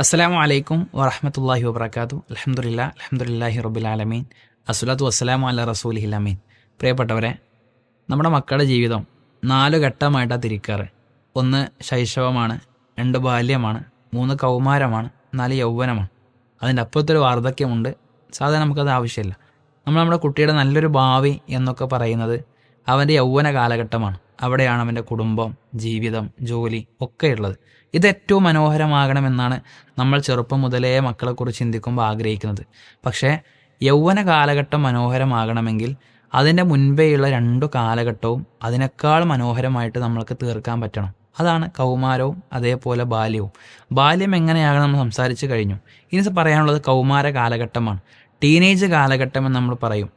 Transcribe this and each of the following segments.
അസ്സലാമു അലൈക്കും വറഹമത്തല്ലാഹി വബർക്കാത്തു അലഹമുല്ല അലഹമുല്ലാഹി റബുലാലമീൻ അസ്സലാത്തു വസ്സലാമു അല്ല റസൂലിഹിൽ അമീൻ. പ്രിയപ്പെട്ടവരെ നമ്മുടെ മക്കളുടെ ജീവിതം നാല് ഘട്ടമായിട്ടാണ് തിരിക്കാറ്. ഒന്ന് ശൈശവമാണ് രണ്ട് ബാല്യമാണ് മൂന്ന് കൗമാരമാണ് നാല് യൗവനമാണ്. അതിന്റെ അപ്പുറത്തൊരു വാർദ്ധക്യമുണ്ട്. സാധാരണ നമുക്കത് ആവശ്യമില്ല. നമ്മൾ നമ്മുടെ കുട്ടിയുടെ നല്ലൊരു ഭാവി എന്നൊക്കെ പറയുന്നത് അവന്റെ യൗവന കാലഘട്ടമാണ്. അവിടെയാണ് അവന്റെ കുടുംബം ജീവിതം ജോലി ഒക്കെ ഉള്ളത് ഇത് ഏറ്റവും മനോഹരമാകണമെന്നാണ് നമ്മൾ ചെറുപ്പം മുതലേ മക്കളെക്കുറിച്ച് ചിന്തിക്കുമ്പോൾ ആഗ്രഹിക്കുന്നത്. പക്ഷേ യൗവന കാലഘട്ടം മനോഹരമാകണമെങ്കിൽ അതിന്റെ മുൻപേയുള്ള രണ്ടു കാലഘട്ടവും അതിനേക്കാൾ മനോഹരമായിട്ട് നമ്മൾക്ക് തീർക്കാൻ പറ്റണം. അതാണ് കൗമാരവും അതേപോലെ ബാല്യവും. ബാല്യം എങ്ങനെയാകണം നമ്മൾ സംസാരിച്ചു കഴിഞ്ഞു. ഇനി പറയാനുള്ളത് കൗമാര കാലഘട്ടമാണ്. ടീനേജ് കാലഘട്ടം എന്ന് നമ്മൾ പറയും.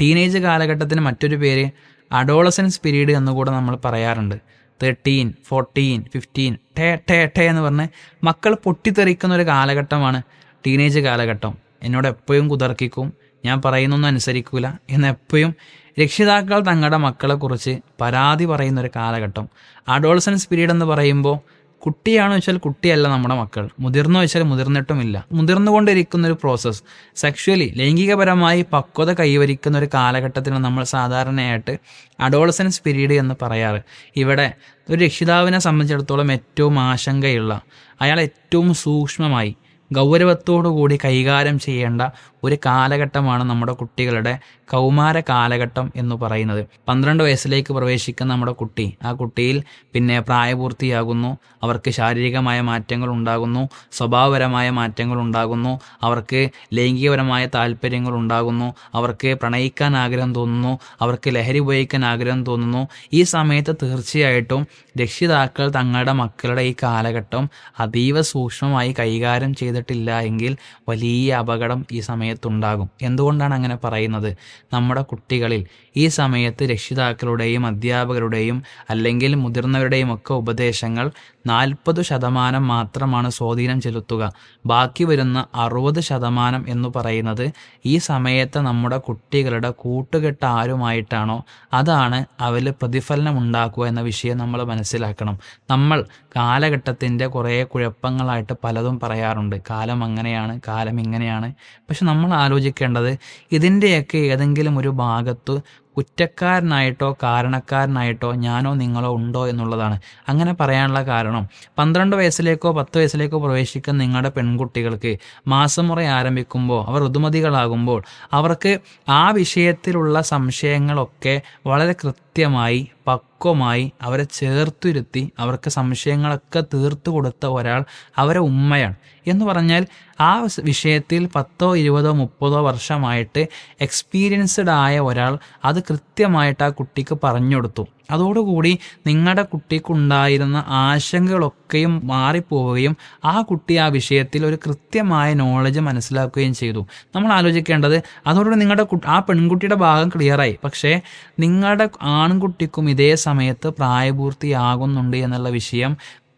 ടീനേജ് കാലഘട്ടത്തിന് മറ്റൊരു പേര് അഡോളസൻസ് പീരീഡ് എന്നുകൂടെ നമ്മൾ പറയാറുണ്ട്. തേർട്ടീൻ ഫോർട്ടീൻ ഫിഫ്റ്റീൻ ടേ ടേ ടേ എന്ന് പറഞ്ഞ് മക്കൾ പൊട്ടിത്തെറിക്കുന്ന ഒരു കാലഘട്ടമാണ് ടീനേജ് കാലഘട്ടം. എന്നോട് എപ്പോഴും കുതർക്കിക്കും ഞാൻ പറയുന്നൊന്നും അനുസരിക്കില്ല എന്ന് എപ്പോഴും രക്ഷിതാക്കൾ തങ്ങളുടെ മക്കളെക്കുറിച്ച് പരാതി പറയുന്ന ഒരു കാലഘട്ടം. അഡോൾസൻസ് പീരീഡ് എന്ന് പറയുമ്പോൾ കുട്ടിയാണോ വെച്ചാൽ കുട്ടിയല്ല നമ്മുടെ മക്കൾ. മുതിർന്നു വെച്ചാൽ മുതിർന്നിട്ടുമില്ല. മുതിർന്നുകൊണ്ടിരിക്കുന്ന ഒരു പ്രോസസ്സ് സെക്ഷുവലി ലൈംഗികപരമായി പക്വത കൈവരിക്കുന്ന ഒരു കാലഘട്ടത്തിന് നമ്മൾ സാധാരണയായിട്ട് അഡോളസൻസ് പീരീഡ് എന്ന് പറയാറ്. ഇവിടെ ഒരു രക്ഷിതാവിനെ സംബന്ധിച്ചിടത്തോളം ഏറ്റവും ആശങ്കയുള്ള അയാൾ ഏറ്റവും സൂക്ഷ്മമായി ഗൗരവത്തോടുകൂടി കൈകാര്യം ചെയ്യേണ്ട ഒരു കാലഘട്ടമാണ് നമ്മുടെ കുട്ടികളുടെ കൗമാര കാലഘട്ടം എന്ന് പറയുന്നത്. പന്ത്രണ്ട് വയസ്സിലേക്ക് പ്രവേശിക്കുന്ന നമ്മുടെ കുട്ടി ആ കുട്ടിയിൽ പിന്നെ പ്രായപൂർത്തിയാകുന്നു. അവർക്ക് ശാരീരികമായ മാറ്റങ്ങൾ ഉണ്ടാകുന്നു സ്വഭാവപരമായ മാറ്റങ്ങൾ ഉണ്ടാകുന്നു അവർക്ക് ലൈംഗികപരമായ താല്പര്യങ്ങൾ ഉണ്ടാകുന്നു അവർക്ക് പ്രണയിക്കാൻ ആഗ്രഹം തോന്നുന്നു അവർക്ക് ലഹരി ഉപയോഗിക്കാൻ ആഗ്രഹം തോന്നുന്നു. ഈ സമയത്ത് തീർച്ചയായിട്ടും രക്ഷിതാക്കൾ തങ്ങളുടെ മക്കളുടെ ഈ കാലഘട്ടം അതീവ സൂക്ഷ്മമായി കൈകാര്യം ചെയ്തിട്ടില്ല എങ്കിൽ വലിയ അപകടം ഈ സമയത്തുണ്ടാകും. എന്തുകൊണ്ടാണ് അങ്ങനെ പറയുന്നത്? നമ്മുടെ കുട്ടികളിൽ ഈ സമയത്ത് രക്ഷിതാക്കളുടെയും അധ്യാപകരുടെയും അല്ലെങ്കിൽ മുതിർന്നവരുടെയും ഒക്കെ ഉപദേശങ്ങൾ നാൽപ്പത് ശതമാനം മാത്രമാണ് സ്വാധീനം ചെലുത്തുക. ബാക്കി വരുന്ന അറുപത് ശതമാനം എന്ന് പറയുന്നത് ഈ സമയത്ത് നമ്മുടെ കുട്ടികളുടെ കൂട്ടുകെട്ട് ആരുമായിട്ടാണോ അതാണ് അവരിൽ പ്രതിഫലനം ഉണ്ടാക്കുക എന്ന വിഷയം നമ്മൾ മനസ്സിലാക്കണം. നമ്മൾ കാലഘട്ടത്തിന്റെ കുറേ കുഴപ്പങ്ങളായിട്ട് പലതും പറയാറുണ്ട്. കാലം അങ്ങനെയാണ് കാലം ഇങ്ങനെയാണ്. പക്ഷെ നമ്മൾ ആലോചിക്കേണ്ടത് ഇതിന്റെയൊക്കെ ഏതെങ്കിലും ഒരു ഭാഗത്ത് കുറ്റക്കാരനായിട്ടോ കാരണക്കാരനായിട്ടോ ഞാനോ നിങ്ങളോ ഉണ്ടോ എന്നുള്ളതാണ്. അങ്ങനെ പറയാനുള്ള കാരണം പന്ത്രണ്ട് വയസ്സിലേക്കോ പത്ത് വയസ്സിലേക്കോ പ്രവേശിക്കുന്ന നിങ്ങളുടെ പെൺകുട്ടികൾക്ക് മാസമുറ ആരംഭിക്കുമ്പോൾ അവർ ഋതുമതികളാകുമ്പോൾ അവർക്ക് ആ വിഷയത്തിലുള്ള സംശയങ്ങളൊക്കെ വളരെ കൃത്യമായി പക്വമായി അവരെ ചേർത്തുരുത്തി അവർക്ക് സംശയങ്ങളൊക്കെ തീർത്തു കൊടുത്ത ഒരാൾ അവരെ ഉമ്മയാണ്. എന്ന് പറഞ്ഞാൽ ആ വിഷയത്തിൽ പത്തോ ഇരുപതോ മുപ്പതോ വർഷമായിട്ട് എക്സ്പീരിയൻസ്ഡ് ആയ ഒരാൾ അത് കൃത്യമായിട്ട് ആ കുട്ടിക്ക് പറഞ്ഞു കൊടുത്തു. അതോടുകൂടി നിങ്ങളുടെ കുട്ടിക്കുണ്ടായിരുന്ന ആശങ്കകളൊക്കെയും മാറിപ്പോവുകയും ആ കുട്ടി ആ വിഷയത്തിൽ ഒരു കൃത്യമായ നോളജ് മനസ്സിലാക്കുകയും ചെയ്തു. നമ്മൾ ആലോചിക്കേണ്ടത് അതോടുകൂടി നിങ്ങളുടെ ആ പെൺകുട്ടിയുടെ ഭാഗം ക്ലിയറായി പക്ഷേ നിങ്ങളുടെ ആൺകുട്ടിക്കും ഇതേ സമയത്ത് പ്രായപൂർത്തിയാകുന്നുണ്ട് എന്നുള്ള വിഷയം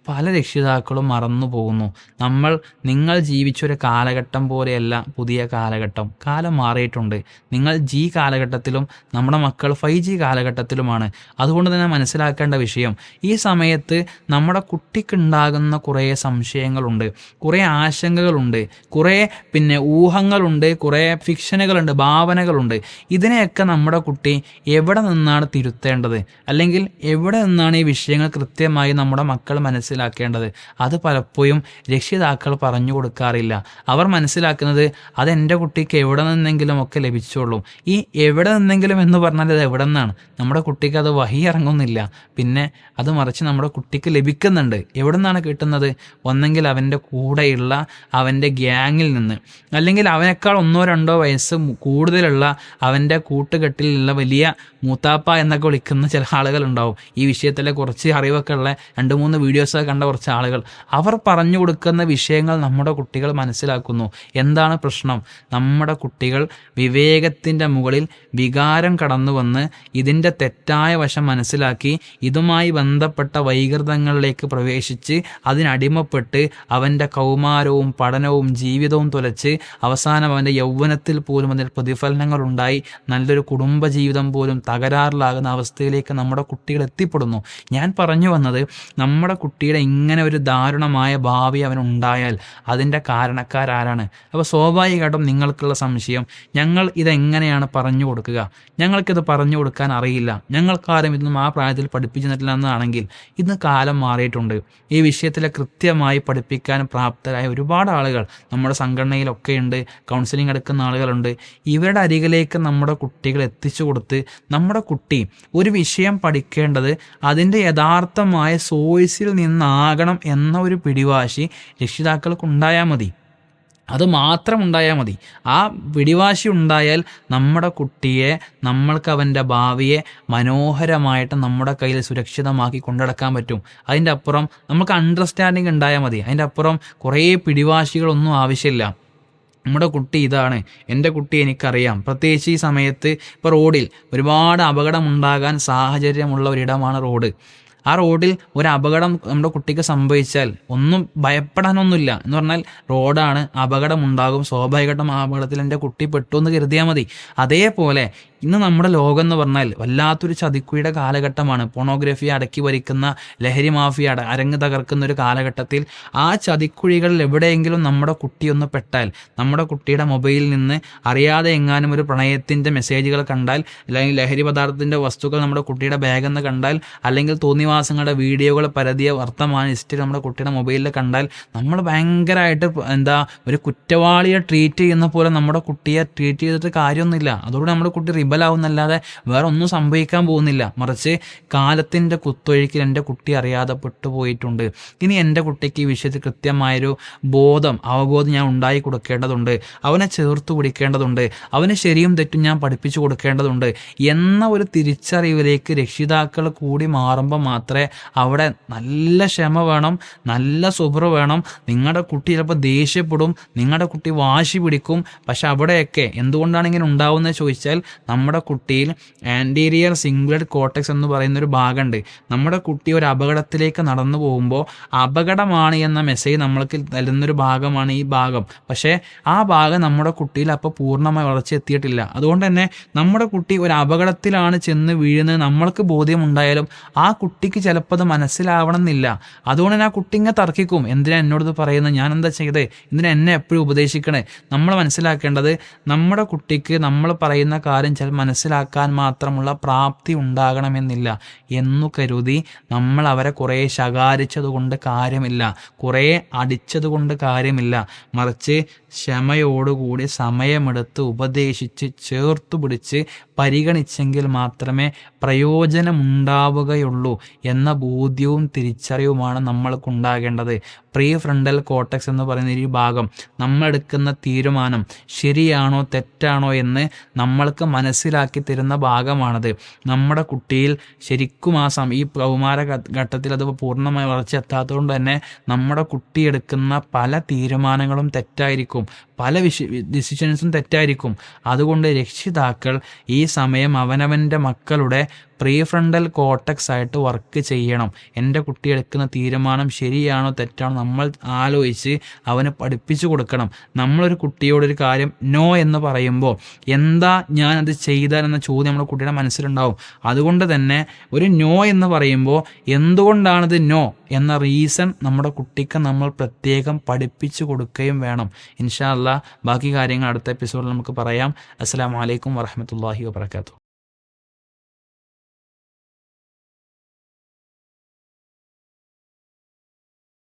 പല രക്ഷിതാക്കളും മറന്നു പോകുന്നു. നമ്മൾ നിങ്ങൾ ജീവിച്ചൊരു കാലഘട്ടം പോലെയല്ല പുതിയ കാലഘട്ടം. കാലം മാറിയിട്ടുണ്ട്. നിങ്ങൾ ജി കാലഘട്ടത്തിലും നമ്മുടെ മക്കൾ ഫൈവ് ജി കാലഘട്ടത്തിലുമാണ്. അതുകൊണ്ട് തന്നെ മനസ്സിലാക്കേണ്ട വിഷയം ഈ സമയത്ത് നമ്മുടെ കുട്ടിക്കുണ്ടാകുന്ന കുറേ സംശയങ്ങളുണ്ട് കുറേ ആശങ്കകളുണ്ട് കുറേ പിന്നെ ഊഹങ്ങളുണ്ട് കുറേ ഫിക്ഷനുകളുണ്ട് ഭാവനകളുണ്ട്. ഇതിനെയൊക്കെ നമ്മുടെ കുട്ടി എവിടെ നിന്നാണ് തിരുത്തേണ്ടത്? അല്ലെങ്കിൽ എവിടെ നിന്നാണ് ഈ വിഷയങ്ങൾ കൃത്യമായി നമ്മുടെ മക്കൾ മനസ്സിൽ മനസ്സിലാക്കേണ്ടത്. അത് പലപ്പോഴും രക്ഷിതാക്കൾ പറഞ്ഞു കൊടുക്കാറില്ല. അവർ മനസ്സിലാക്കുന്നത് അത് എന്റെ കുട്ടിക്ക് എവിടെ നിന്നെങ്കിലും ഒക്കെ ലഭിച്ചോളും. ഈ എവിടെ നിന്നെങ്കിലും എന്ന് പറഞ്ഞാൽ അത് എവിടെ നിന്നാണ്? നമ്മുടെ കുട്ടിക്ക് അത് വഹി ഇറങ്ങുന്നില്ല. പിന്നെ അത് മറിച്ച് നമ്മുടെ കുട്ടിക്ക് ലഭിക്കുന്നുണ്ട്. എവിടെ നിന്നാണ് കിട്ടുന്നത്? ഒന്നെങ്കിൽ അവന്റെ കൂടെയുള്ള അവന്റെ ഗ്യാങ്ങിൽ നിന്ന്. അല്ലെങ്കിൽ അവനേക്കാൾ ഒന്നോ രണ്ടോ വയസ്സ് കൂടുതലുള്ള അവന്റെ കൂട്ടുകെട്ടിലുള്ള വലിയ മൂത്താപ്പ എന്നൊക്കെ വിളിക്കുന്ന ചില ആളുകളുണ്ടാവും. ഈ വിഷയത്തിലെ കുറച്ച് അറിവൊക്കെ ഉള്ള രണ്ട് മൂന്ന് വീഡിയോസ് കണ്ട കുറച്ച് ആളുകൾ അവർ പറഞ്ഞു കൊടുക്കുന്ന വിഷയങ്ങൾ നമ്മുടെ കുട്ടികൾ മനസ്സിലാക്കുന്നു. എന്താണ് പ്രശ്നം? നമ്മുടെ കുട്ടികൾ വിവേകത്തിന്റെ മുകളിൽ വികാരം കടന്നു വന്ന് ഇതിന്റെ തെറ്റായ വശം മനസ്സിലാക്കി ഇതുമായി ബന്ധപ്പെട്ട വൈകൃതങ്ങളിലേക്ക് പ്രവേശിച്ച് അതിനടിമപ്പെട്ട് അവന്റെ കൗമാരവും പഠനവും ജീവിതവും തുലച്ച് അവസാനം അവന്റെ യൗവനത്തിൽ പോലും അതിൽ പ്രതിഫലനങ്ങൾ ഉണ്ടായി നല്ലൊരു കുടുംബജീവിതം പോലും തകരാറിലാകുന്ന അവസ്ഥയിലേക്ക് നമ്മുടെ കുട്ടികൾ എത്തിപ്പെടുന്നു. ഞാൻ പറഞ്ഞു വന്നത് നമ്മുടെ കുട്ടിയുടെ കുട്ടിയുടെ ഇങ്ങനെ ഒരു ദാരുണമായ ഭാവി അവനുണ്ടായാൽ അതിന്റെ കാരണക്കാരാരാണ്. അപ്പോൾ സ്വാഭാവികമായിട്ടും നിങ്ങൾക്കുള്ള സംശയം ഞങ്ങൾ ഇതെങ്ങനെയാണ് പറഞ്ഞു കൊടുക്കുക? ഞങ്ങൾക്കിത് പറഞ്ഞു കൊടുക്കാൻ അറിയില്ല. ഞങ്ങൾക്കാരും ഇതൊന്നും ആ പ്രായത്തിൽ പഠിപ്പിച്ചു തന്നിട്ടില്ല എന്നാണെങ്കിൽ ഇന്ന് കാലം മാറിയിട്ടുണ്ട്. ഈ വിഷയത്തിലെ കൃത്യമായി പഠിപ്പിക്കാൻ പ്രാപ്തരായ ഒരുപാട് ആളുകൾ നമ്മുടെ സംഘടനയിലൊക്കെ ഉണ്ട് കൗൺസിലിംഗ് എടുക്കുന്ന ആളുകളുണ്ട്. ഇവരുടെ അരികിലേക്ക് നമ്മുടെ കുട്ടികൾ എത്തിച്ചു കൊടുത്ത് നമ്മുടെ കുട്ടി ഒരു വിഷയം പഠിക്കേണ്ടത് അതിന്റെ യഥാർത്ഥമായ സോഴ്സിൽ നിന്നാകണം എന്ന ഒരു പിടിവാശി രക്ഷിതാക്കൾക്ക് ഉണ്ടായാൽ മതി. അത് മാത്രം ഉണ്ടായാൽ മതി. ആ പിടിവാശി ഉണ്ടായാൽ നമ്മുടെ കുട്ടിയെ നമ്മൾക്ക് അവന്റെ ഭാവിയെ മനോഹരമായിട്ട് നമ്മുടെ കയ്യിൽ സുരക്ഷിതമാക്കി കൊണ്ടുനടക്കാൻ പറ്റും. അതിന്റെ അപ്പുറം നമുക്ക് അണ്ടർസ്റ്റാൻഡിങ് ഉണ്ടായാൽ മതി. അതിന്റെ അപ്പുറം കുറേ പിടിവാശികളൊന്നും ആവശ്യമില്ല. നമ്മുടെ കുട്ടി ഇതാണ്. എന്റെ കുട്ടി എനിക്കറിയാം. പ്രത്യേകിച്ച് ഈ സമയത്ത് ഇപ്പോൾ റോഡിൽ ഒരുപാട് അപകടമുണ്ടാകാൻ സാഹചര്യമുള്ള ഒരിടമാണ് റോഡ്. ആ റോഡിൽ ഒരു അപകടം നമ്മുടെ കുട്ടിക്ക് സംഭവിച്ചാൽ ഒന്നും ഭയപ്പെടാനൊന്നുമില്ല. എന്ന് പറഞ്ഞാൽ റോഡാണ് അപകടം ഉണ്ടാകും സ്വാഭാവികമായിട്ടും ആ അപകടത്തിൽ എന്റെ കുട്ടി പെട്ടു എന്ന് കരുതിയാൽ മതി. അതേപോലെ ഇന്ന് നമ്മുടെ ലോകം എന്ന് പറഞ്ഞാൽ വല്ലാത്തൊരു ചതിക്കുഴിയുടെ കാലഘട്ടമാണ്. പോണോഗ്രഫി അടക്കി ഭരിക്കുന്ന ലഹരി മാഫിയ അരങ്ങ് തകർക്കുന്ന ഒരു കാലഘട്ടത്തിൽ ആ ചതിക്കുഴികളിൽ എവിടെയെങ്കിലും നമ്മുടെ കുട്ടി ഒന്ന് പെട്ടാൽ നമ്മുടെ കുട്ടിയുടെ മൊബൈലിൽ നിന്ന് അറിയാതെ എങ്ങാനും ഒരു പ്രണയത്തിന്റെ മെസ്സേജുകൾ കണ്ടാൽ അല്ലെങ്കിൽ ലഹരി പദാർത്ഥത്തിന്റെ വസ്തുക്കൾ നമ്മുടെ കുട്ടിയുടെ ബാഗെന്ന് കണ്ടാൽ അല്ലെങ്കിൽ തോന്നിവാസങ്ങളുടെ വീഡിയോകൾ പരതിയ വർത്തമാന ഹിസ്റ്ററി നമ്മുടെ കുട്ടിയുടെ മൊബൈലിൽ കണ്ടാൽ നമ്മൾ ഭയങ്കരമായിട്ട് എന്താ ഒരു കുറ്റവാളിയെ ട്രീറ്റ് ചെയ്യുന്ന പോലെ നമ്മുടെ കുട്ടിയെ ട്രീറ്റ് ചെയ്തിട്ട് കാര്യമൊന്നുമില്ല. അതുകൊണ്ട് നമ്മുടെ കുട്ടി റിബലാവുന്നല്ലാതെ വേറെ ഒന്നും സംഭവിക്കാൻ പോകുന്നില്ല. മറിച്ച് കാലത്തിന്റെ കുത്തൊഴുക്കിൽ എന്റെ കുട്ടി അറിയാതെ പെട്ടുപോയിട്ടുണ്ട് ഇനി എന്റെ കുട്ടിക്ക് ഈ വിഷയത്തിൽ കൃത്യമായൊരു ബോധം അവബോധം ഞാൻ ഉണ്ടായി കൊടുക്കേണ്ടതുണ്ട്. അവനെ ചേർത്ത് പിടിക്കേണ്ടതുണ്ട്. അവന് ശരിയും തെറ്റും ഞാൻ പഠിപ്പിച്ചു കൊടുക്കേണ്ടതുണ്ട് എന്ന ഒരു തിരിച്ചറിവിലേക്ക് രക്ഷിതാക്കൾ കൂടി മാറുമ്പോൾ മാത്രമേ അവിടെ നല്ല ക്ഷമ വേണം നല്ല സുബ്ര വേണം. നിങ്ങളുടെ കുട്ടി ചിലപ്പോൾ ദേഷ്യപ്പെടും നിങ്ങളുടെ കുട്ടി വാശി പിടിക്കും. പക്ഷെ അവിടെയൊക്കെ എന്തുകൊണ്ടാണ് ഇങ്ങനെ ഉണ്ടാവുന്നത് ചോദിച്ചാൽ നമ്മുടെ കുട്ടിയിൽ ആന്റീരിയർ സിംഗ്ലഡ് കോട്ടക്സ് എന്ന് പറയുന്ന ഒരു ഭാഗമുണ്ട്. നമ്മുടെ കുട്ടി ഒരു അപകടത്തിലേക്ക് നടന്നു പോകുമ്പോൾ അപകടമാണ് എന്ന മെസ്സേജ് നമ്മൾക്ക് തരുന്നൊരു ഭാഗമാണ് ഈ ഭാഗം. പക്ഷേ ആ ഭാഗം നമ്മുടെ കുട്ടിയിൽ അപ്പോൾ പൂർണമായി വളർച്ച എത്തിയിട്ടില്ല. അതുകൊണ്ട് തന്നെ നമ്മുടെ കുട്ടി ഒരു അപകടത്തിലാണ് ചെന്ന് വീഴുന്നത് നമ്മൾക്ക് ബോധ്യമുണ്ടായാലും ആ കുട്ടിക്ക് ചിലപ്പോൾ അത് മനസ്സിലാവണം എന്നില്ല അതുകൊണ്ട് തന്നെ ആ കുട്ടി ഇങ്ങനെ തർക്കിക്കും. എന്തിനാ എന്നോട് പറയുന്നത്? ഞാൻ എന്താ ചെയ്തേ? എന്തിനാ എന്നെ എപ്പോഴും ഉപദേശിക്കണേ? നമ്മൾ മനസ്സിലാക്കേണ്ടത് നമ്മുടെ കുട്ടിക്ക് നമ്മൾ പറയുന്ന കാര്യം ചില മനസ്സിലാക്കാൻ മാത്രമുള്ള പ്രാപ്തി ഉണ്ടാകണമെന്നില്ല എന്നു കരുതി നമ്മൾ അവരെ കുറേ ശകാരിച്ചതുകൊണ്ട് കാര്യമില്ല കുറേ അടിച്ചതുകൊണ്ട് കാര്യമില്ല. മറിച്ച് ക്ഷമയോടുകൂടി സമയമെടുത്ത് ഉപദേശിച്ച് ചേർത്തു പിടിച്ച് പരിഗണിച്ചെങ്കിൽ മാത്രമേ പ്രയോജനമുണ്ടാവുകയുള്ളൂ എന്ന ബോധ്യവും തിരിച്ചറിവുമാണ് നമ്മൾക്കുണ്ടാകേണ്ടത്. പ്രീ ഫ്രണ്ടൽ കോട്ടക്സ് എന്ന് പറയുന്ന ഈ ഭാഗം നമ്മൾ എടുക്കുന്ന തീരുമാനം ശരിയാണോ തെറ്റാണോ എന്ന് നമ്മൾക്ക് മനസ്സിലാക്കി തരുന്ന ഭാഗമാണത്. നമ്മുടെ കുട്ടിയിൽ ശരിക്കും ആ സം ഈ കൗമാര ഘട്ടത്തിൽ അത് പൂർണമായി വളർച്ച എത്താത്തതുകൊണ്ട് തന്നെ നമ്മുടെ കുട്ടി എടുക്കുന്ന പല തീരുമാനങ്ങളും തെറ്റായിരിക്കും. പല വിഷ ഡിസിഷൻസും തെറ്റായിരിക്കും. അതുകൊണ്ട് രക്ഷിതാക്കൾ ഈ സമയം അവനവന്റെ മക്കളുടെ പ്രീ ഫ്രണ്ടൽ കോട്ടക്സ് ആയിട്ട് വർക്ക് ചെയ്യണം. എന്റെ കുട്ടി എടുക്കുന്ന തീരുമാനം ശരിയാണോ തെറ്റാണോ നമ്മൾ ആലോചിച്ച് അവന് പഠിപ്പിച്ചു കൊടുക്കണം. നമ്മളൊരു കുട്ടിയോടൊരു കാര്യം നോ എന്ന് പറയുമ്പോൾ എന്താ ഞാൻ അത് ചെയ്താൽ എന്ന ചോദ്യം നമ്മുടെ കുട്ടിയുടെ മനസ്സിലുണ്ടാവും. അതുകൊണ്ട് തന്നെ ഒരു നോ എന്ന് പറയുമ്പോൾ എന്തുകൊണ്ടാണത് നോ എന്ന റീസൺ നമ്മുടെ കുട്ടിക്ക് നമ്മൾ പ്രത്യേകം പഠിപ്പിച്ചു കൊടുക്കുകയും വേണം. ഇൻഷാല്ല ബാക്കി കാര്യങ്ങൾ അടുത്ത എപ്പിസോഡിൽ നമുക്ക് പറയാം. അസ്സാം വലൈക്കും വറഹമത്തല്ലാഹി വാബർക്കാത്തു